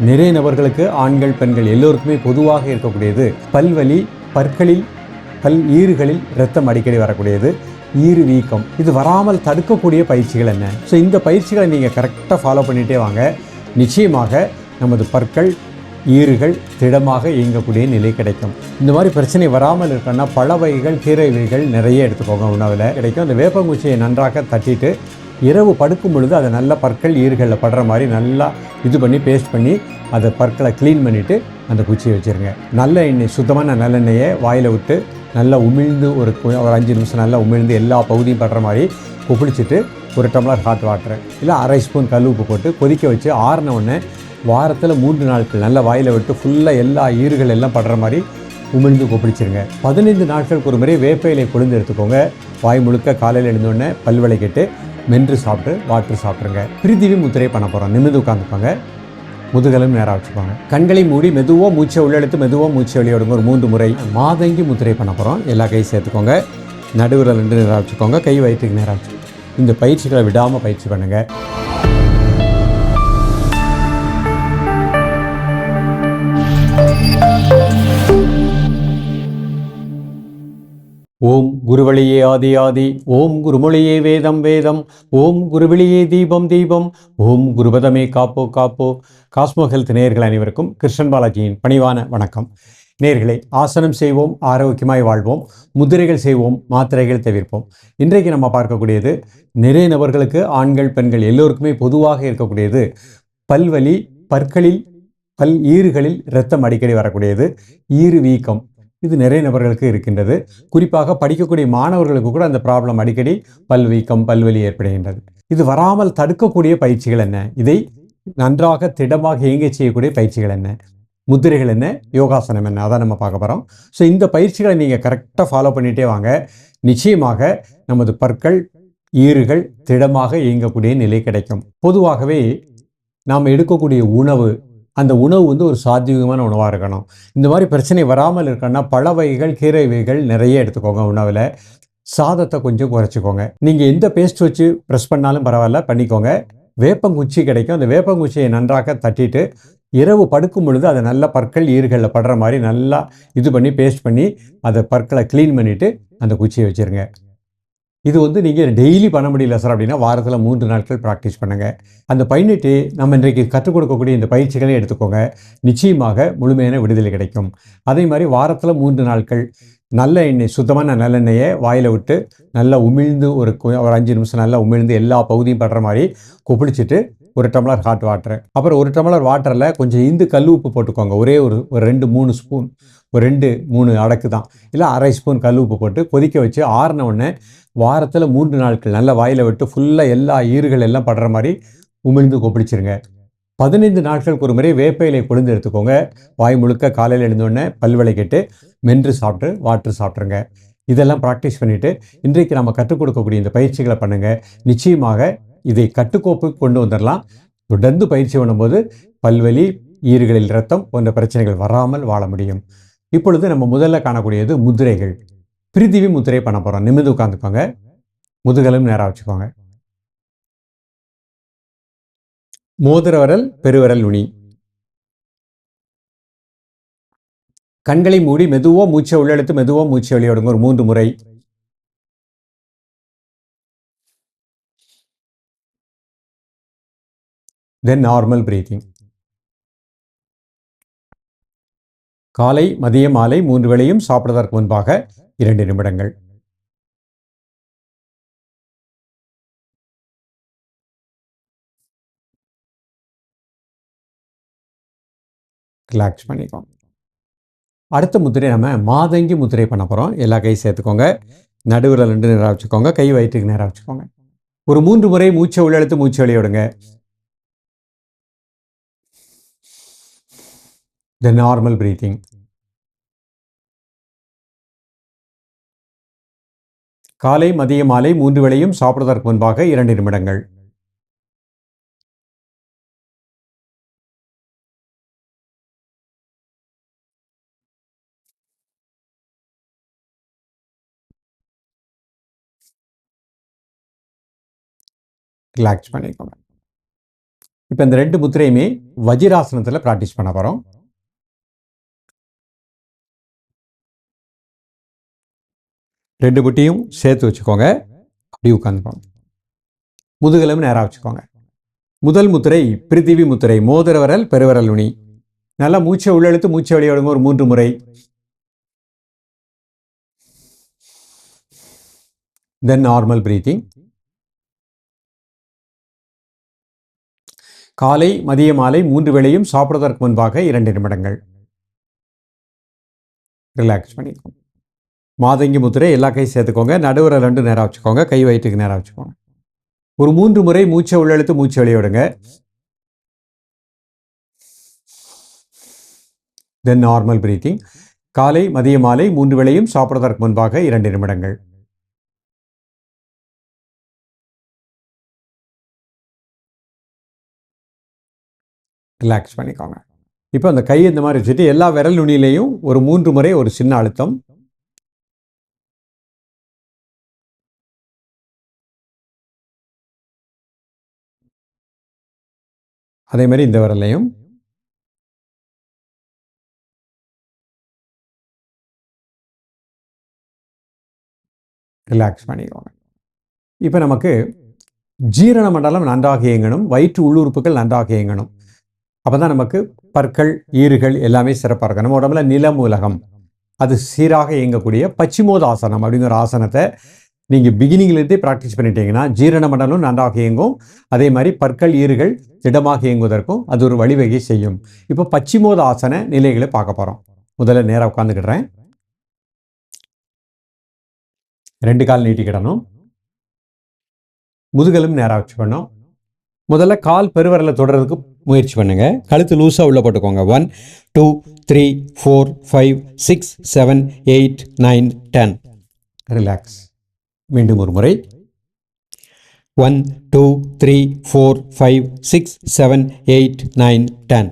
நிறைய நபர்களுக்கு ஆண்கள் பெண்கள் எல்லோருக்குமே பொதுவாக இருக்கக்கூடியது. பல்வலி பற்களில் பல் ஈறுகளில் இரத்தம் அடிக்கடி வரக்கூடியது. ஈறு வீக்கம். இது வராமல் தடுக்கக்கூடிய பயிற்சிகள் என்ன? ஸோ இந்த பயிற்சிகளை நீங்கள் கரெக்டாக ஃபாலோ பண்ணிகிட்டே வாங்க. நிச்சயமாக நமது பற்கள் ஈறுகள் திடமாக இயங்கக்கூடிய நிலை கிடைக்கும். இந்த மாதிரி பிரச்சனை வராமல் இருக்கணும்னா பழ வகைகள் கீரை வகைகள் நிறைய எடுத்துக்கோங்க உணவில். கிடைக்கும். அந்த வேப்பங்குச்சியை நன்றாக தட்டிட்டு இரவு படுக்கும் பொழுது அதை நல்லா பற்கள் ஈறுகளில் படுற மாதிரி நல்லா இது பண்ணி பேஸ்ட் பண்ணி அதை பற்களை க்ளீன் பண்ணிவிட்டு அந்த குச்சியை வச்சுருங்க. நல்ல எண்ணெய் சுத்தமான நல்லெண்ணெயை வாயில் விட்டு நல்லா உமிழ்ந்து ஒரு ஒரு அஞ்சு நிமிஷம் நல்லா உமிழ்ந்து எல்லா பகுதியும் படுற மாதிரி குப்பிடிச்சிட்டு ஒரு டம்ளர் ஹாட் வாட்டர் இல்லை அரை ஸ்பூன் கல் உப்பு போட்டு கொதிக்க வச்சு ஆறின உடனே வாரத்தில் மூன்று நாட்கள் நல்லா வாயில் விட்டு ஃபுல்லாக எல்லா ஈறுகள் எல்லாம் படுற மாதிரி உமிழ்ந்து கொப்பிடிச்சிருங்க பதினைந்து நாட்களுக்கு ஒரு முறை வேப்ப இலை கொழுந்து எடுத்துக்கோங்க. வாய் முழுக்க காலையில் எழுந்தோடனே பல்வளை கெட்டு மென்று சாப்பிட்டு வாட்டர் சாப்பிட்ருங்க பிரித்திவி முத்திரை பண்ண போகிறோம் நிமிர்ந்து உட்காந்துப்பாங்க முதுகலும் நேராக வச்சுக்கோங்க. கண்களை மூடி மெதுவாக மூச்சை உள்ளெடுத்து மெதுவாக மூச்சை வெளியிடுங்க ஒரு மூன்று முறை மாதங்கி முத்திரை பண்ண போகிறோம் எல்லா கையும் சேர்த்துக்கோங்க. நடுவில் ரெண்டு நேரம் வச்சுக்கோங்க. கை வயிற்றுக்கு நேராக வச்சுக்கோங்க. இந்த பயிற்சிகளை விடாமல் பயிற்சி பண்ணுங்கள் ஓம் குருவழியே ஆதி ஆதி ஓம் குருமொழியே வேதம் வேதம் ஓம் குருவிழியே தீபம் தீபம் ஓம் குருபதமே காப்போ காப்போ. காஸ்மோ ஹெல்த் நேர்கள் அனைவருக்கும் கிருஷ்ணன் பாலாஜியின் பணிவான வணக்கம். நேர்களை ஆசனம் செய்வோம் ஆரோக்கியமாய் வாழ்வோம் முதிரைகள் செய்வோம் மாத்திரைகள் தவிர்ப்போம். இன்றைக்கு நம்ம பார்க்கக்கூடியது நிறைய நபர்களுக்கு ஆண்கள் பெண்கள் எல்லோருக்குமே பொதுவாக இருக்கக்கூடியது பல்வலி பற்களில் பல் ஈறுகளில் இரத்தம் அடிக்கடி வரக்கூடியது ஈறு வீக்கம். இது நிறைய நபர்களுக்கு இருக்கின்றது. குறிப்பாக படிக்கக்கூடிய மாணவர்களுக்கு கூட அந்த ப்ராப்ளம் அடிக்கடி பல் வீக்கம் பல்வலி ஏற்படுகின்றது. இது வராமல் தடுக்கக்கூடிய பயிற்சிகள் என்ன? இதை நன்றாக திடமாக இயங்க செய்யக்கூடிய பயிற்சிகள் என்ன? முத்திரைகள் என்ன? யோகாசனம் என்ன? அதான் நம்ம பார்க்க போகிறோம் ஸோ இந்த பயிற்சிகளை நீங்கள் கரெக்டாக ஃபாலோ பண்ணிகிட்டே வாங்க. நிச்சயமாக நமது பற்கள் ஈறுகள் திடமாக இயங்கக்கூடிய நிலை கிடைக்கும். பொதுவாகவே நாம் எடுக்கக்கூடிய உணவு அந்த உணவு வந்து ஒரு சாத்வீகமான உணவாக இருக்கணும். இந்த மாதிரி பிரச்சனை வராமல் இருக்கணும்னா பழ வகைகள் கீரை வகைகள் நிறைய எடுத்துக்கோங்க உணவில். சாதத்தை கொஞ்சம் குறைச்சிக்கோங்க. நீங்கள் எந்த பேஸ்ட் வச்சு ப்ரெஸ் பண்ணாலும் பரவாயில்ல பண்ணிக்கோங்க. வேப்பங்குச்சி கிடைக்கும். அந்த வேப்பங்குச்சியை நன்றாக தட்டிட்டு இரவு படுக்கும் பொழுது அதை நல்லா பற்கள் ஈறுகளில் படுற மாதிரி நல்லா இது பண்ணி பேஸ்ட் பண்ணி அதை பற்களை க்ளீன் பண்ணிவிட்டு அந்த குச்சியை வச்சுருங்க. இது வந்து நீங்கள் டெய்லி பண்ண முடியல சார் அப்படின்னா வாரத்தில் மூன்று நாட்கள் ப்ராக்டிஸ் பண்ணுங்கள் அந்த பண்ணிட்டு நம்ம இன்றைக்கு கற்றுக் கொடுக்கக்கூடிய இந்த பயிற்சிகளை எடுத்துக்கோங்க. நிச்சயமாக முழுமையான விடுதலை கிடைக்கும். அதே மாதிரி வாரத்தில் மூன்று நாட்கள் நல்ல எண்ணெய் சுத்தமான நல்லெண்ணெயை வாயில் விட்டு நல்லா உமிழ்ந்து ஒரு ஒரு அஞ்சு நிமிஷம் நல்லா உமிழ்ந்து எல்லா பகுதியும் படுற மாதிரி குப்பிடிச்சிட்டு ஒரு டம்ளர் ஹாட் வாட்டர் அப்புறம் ஒரு டம்ளர் வாட்டரில் கொஞ்சம் இந்து கல் உப்பு போட்டுக்கோங்க. ஒரே ஒரு ஒரு ரெண்டு மூணு ஸ்பூன் ஒரு ரெண்டு மூணு அடக்கு தான் இல்லை அரை ஸ்பூன் கல் உப்பு போட்டு கொதிக்க வச்சு ஆறின உடனே வாரத்தில் மூன்று நாட்கள் நல்லா வாயில் விட்டு ஃபுல்லாக எல்லா ஈறுகள் எல்லாம் படுற மாதிரி உமிழ்ந்து கொப்பிடிச்சிருங்க பதினைந்து நாட்களுக்கு ஒரு முறை வேப்பையிலை கொழுந்து எடுத்துக்கோங்க. வாய் முழுக்க காலையில் எழுந்தோடனே பல்வளை கெட்டு மென்று சாப்பிட்டு வாட்டர் சாப்பிட்ருங்க இதெல்லாம் ப்ராக்டிஸ் பண்ணிவிட்டு இன்றைக்கு நம்ம கற்றுக் கொடுக்கக்கூடிய இந்த பயிற்சிகளை பண்ணுங்கள் நிச்சயமாக இதை கட்டுக்கோப்பு கொண்டு வந்துடலாம் தொடர்ந்து பயிற்சி பண்ணும்போது பல்வலி ஈறுகளில் ரத்தம் போன்ற பிரச்சனைகள் வராமல் வாழ முடியும். இப்பொழுது நம்ம முதல்ல காணக்கூடியது முதிரைகள். பிரித்திவி முத்திரை பண்ண போகிறோம் நிமிந்து உட்காந்துக்கோங்க முதுகலும் நேராக வச்சுக்கோங்க. மோதிர விரல் பெருவிரல் நுனி. கண்களை மூடி மெதுவோ மூச்சை உள்ளெடுத்து மெதுவோ மூச்சை வெளியிடுங்க ஒரு மூன்று முறை. தென் நார்மல் பிரீத்திங் காலை மதியம் மாலை மூன்று வேளையும் சாப்பிடுவதற்கு முன்பாக இரண்டு நிமிடங்கள். ரிலாக்ஸ் பண்ணிக்கோங்க அடுத்த முதிரை நம்ம மாதங்கி முதிரை பண்ண போகிறோம் எல்லா கை சேர்த்துக்கோங்க. நடுவில் ரெண்டு நேரம் வச்சுக்கோங்க கை வயிற்றுக்கு நேராக வச்சுக்கோங்க ஒரு மூன்று முறை மூச்சை உள்ளெழுத்து மூச்சை வெளியிடுங்க த நார்மல் பிரீத்திங் காலை மதிய மாலை மூன்று வேளையும் சாப்பிடுவதற்கு முன்பாக இரண்டு நிமிடங்கள். ரிலாக்ஸ் பண்ணிக்கோங்க. இப்போ இந்த ரெண்டு முத்திரையுமே வஜிராசனத்தில் ப்ராக்டிஸ் பண்ண போகிறோம் ரெண்டு புட்டியும் சேர்த்து வச்சுக்கோங்க. அப்படி உட்காந்துக்கோங்க. முதுகலும் நேராக வச்சுக்கோங்க. முதல் முத்திரை பிரித்திவி முத்திரை மோதிரவரல் பெருவரல் நுனி. நல்லா மூச்சை உள்ளெழுத்து மூச்சை வெளியே ஒரு மூன்று முறை. தென் நார்மல் பிரீத்திங் காலை மதிய மாலை மூன்று வேளையும் சாப்பிடுவதற்கு முன்பாக இரண்டு நிமிடங்கள். ரிலாக்ஸ் பண்ணிக்கோங்க. மாதங்கி முத்திரை எல்லா கையும் சேர்த்துக்கோங்க. நடுவரை ரெண்டு நேரம் வச்சுக்கோங்க கை வயிற்றுக்கு நேரம் வச்சுக்கோங்க ஒரு மூன்று முறை மூச்சை உள்ளெழுத்து மூச்சை வெளியிடுங்க தென் நார்மல் பிரீத்திங் காலை மதிய மாலை மூன்று வேளையும் சாப்பிடுவதற்கு முன்பாக இரண்டு நிமிடங்கள். ரிலாக்ஸ் பண்ணிக்கோங்க. இப்போ அந்த கை இந்த மாதிரி வச்சுட்டு எல்லா விரல் நுனியிலையும் ஒரு மூன்று முறை ஒரு சின்ன அழுத்தம். அதே மாதிரி இந்த விரலையும் ரிலாக்ஸ் பண்ணிக்கோங்க. இப்போ நமக்கு ஜீரண மண்டலம் நன்றாக இயங்கணும். வயிற்று உள்ளுறுப்புகள் நன்றாக இயங்கணும். அப்போ தான் நமக்கு பற்கள் ஈறுகள் எல்லாமே சிறப்பாக இருக்கும். நம்ம உடம்புல நிலமூலகம் அது சீராக இயங்கக்கூடிய பச்சிமோத ஆசனம் அப்படிங்கிற ஆசனத்தை நீங்கள் பிகினிங்லேருந்தே ப்ராக்டிஸ் பண்ணிட்டீங்கன்னா ஜீரண மண்டலம் நன்றாக இயங்கும். அதே மாதிரி பற்கள் ஈறுகள் திடமாக இயங்குவதற்கும் அது ஒரு வழிவகை செய்யும். இப்போ பச்சிமோத ஆசன நிலைகளை பார்க்க போகிறோம் முதல்ல நேராக உட்காந்துக்கிடுறேன் ரெண்டு கால் நீட்டிக்கிடணும் முதுகலும் நேராக வச்சுக்கணும் முதல்ல கால் பெருவரலை தொடர்றதுக்கு முயற்சி பண்ணுங்க. கழுத்து லூஸாக உள்ள போட்டுக்கோங்க. One two three four five six seven eight nine ten. Relax. மீண்டும் ஒரு முறை. One two three four five six seven eight nine ten.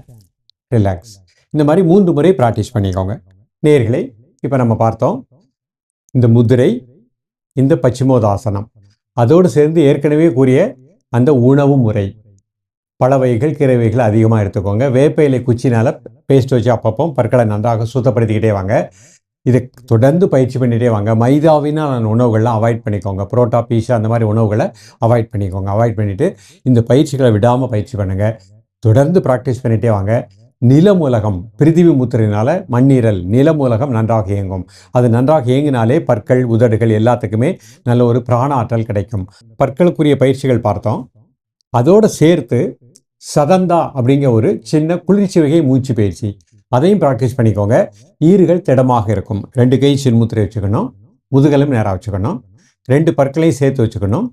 Relax இந்த மாதிரி மூன்று முறை ப்ராக்டிஸ் பண்ணிக்கோங்க. நேர்களை இப்போ நம்ம பார்த்தோம். இந்த முதிரை இந்த பச்சிமோதாசனம். அதோடு சேர்ந்து ஏற்கனவே கூறிய அந்த உணவு முறை. பல வகைகள் கீரை வகைகள் அதிகமாக எடுத்துக்கோங்க. வேப்ப இலை குச்சினால் பேஸ்ட் வச்சு அப்பப்போ பற்களை நன்றாக சுத்தப்படுத்திக்கிட்டே வாங்க. இதை தொடர்ந்து பயிற்சி பண்ணிகிட்டே வாங்க. மைதாவினால் உணவுகள்லாம் அவாய்ட் பண்ணிக்கோங்க. புரோட்டா பீஸா அந்த மாதிரி உணவுகளை அவாய்ட் பண்ணிக்கோங்க. அவாய்ட் பண்ணிவிட்டு இந்த பயிற்சிகளை விடாமல் பயிற்சி பண்ணுங்கள் தொடர்ந்து ப்ராக்டிஸ் பண்ணிகிட்டே வாங்க. நிலமூலகம் பிரிதிவி முத்திரையினால மண்ணீரல் நிலமூலகம் நன்றாக இயங்கும். அது நன்றாக இயங்கினாலே பற்கள் உதடுகள் எல்லாத்துக்குமே நல்ல ஒரு பிராண ஆற்றல் கிடைக்கும். பற்களுக்குரிய பயிற்சிகள் பார்த்தோம். அதோடு சேர்த்து சதந்தா அப்படிங்கிற ஒரு சின்ன குளிர்ச்சி வகை மூச்சு பயிற்சி. அதையும் ப்ராக்டிஸ் பண்ணிக்கோங்க. ஈறுகள் திடமாக இருக்கும். ரெண்டு கை சிறுமுத்திரை வச்சுக்கணும். முதுகலும் நேராக வச்சுக்கணும். ரெண்டு பற்களையும் சேர்த்து வச்சுக்கணும்.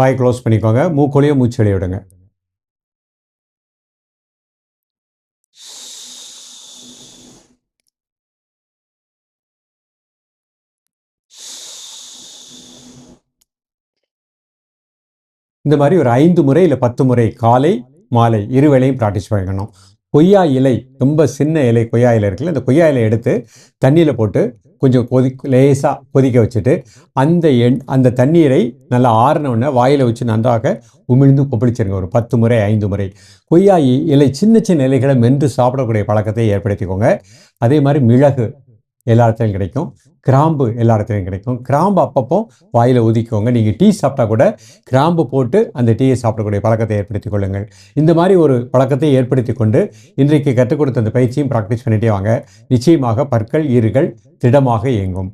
வாய் க்ளோஸ் பண்ணிக்கோங்க. மூக்கொழியோ மூச்சு வெளியே விடுங்க. இந்த மாதிரி ஒரு ஐந்து முறை இல்லை பத்து முறை காலை மாலை இரு வேளையும் ப்ராக்டிஸ் பண்ணிக்கணும் கொய்யா இலை ரொம்ப சின்ன இலை கொய்யா இலை இருக்குல்ல இந்த கொய்யா இலை எடுத்து தண்ணியில் போட்டு கொஞ்சம் கொதி லேசாக கொதிக்க வச்சுட்டு அந்த எண் அந்த தண்ணீரை நல்லா ஆறினவுடனே வாயில் வச்சு நன்றாக உமிழ்ந்து கொப்பளிச்சிருங்க. ஒரு பத்து முறை ஐந்து முறை. கொய்யா இலை சின்ன சின்ன இலைகளை மென்று சாப்பிடக்கூடிய பழக்கத்தை ஏற்படுத்திக்கோங்க. அதே மாதிரி மிளகு எல்லா இடத்துலையும் கிடைக்கும். கிராம்பு எல்லா இடத்துலையும் கிடைக்கும். கிராம்பு அப்பப்போ வாயில் ஒதுக்கிக்கோங்க நீங்கள் டீ சாப்பிட்டா கூட கிராம்பு போட்டு அந்த டீயை சாப்பிடக்கூடிய பழக்கத்தை ஏற்படுத்தி கொள்ளுங்கள். இந்த மாதிரி ஒரு பழக்கத்தை ஏற்படுத்தி கொண்டு இன்றைக்கு கற்றுக் கொடுத்த அந்த பயிற்சியும் ப்ராக்டிஸ் பண்ணிட்டே வாங்க. நிச்சயமாக பற்கள் ஈறுகள் திடமாக இயங்கும்.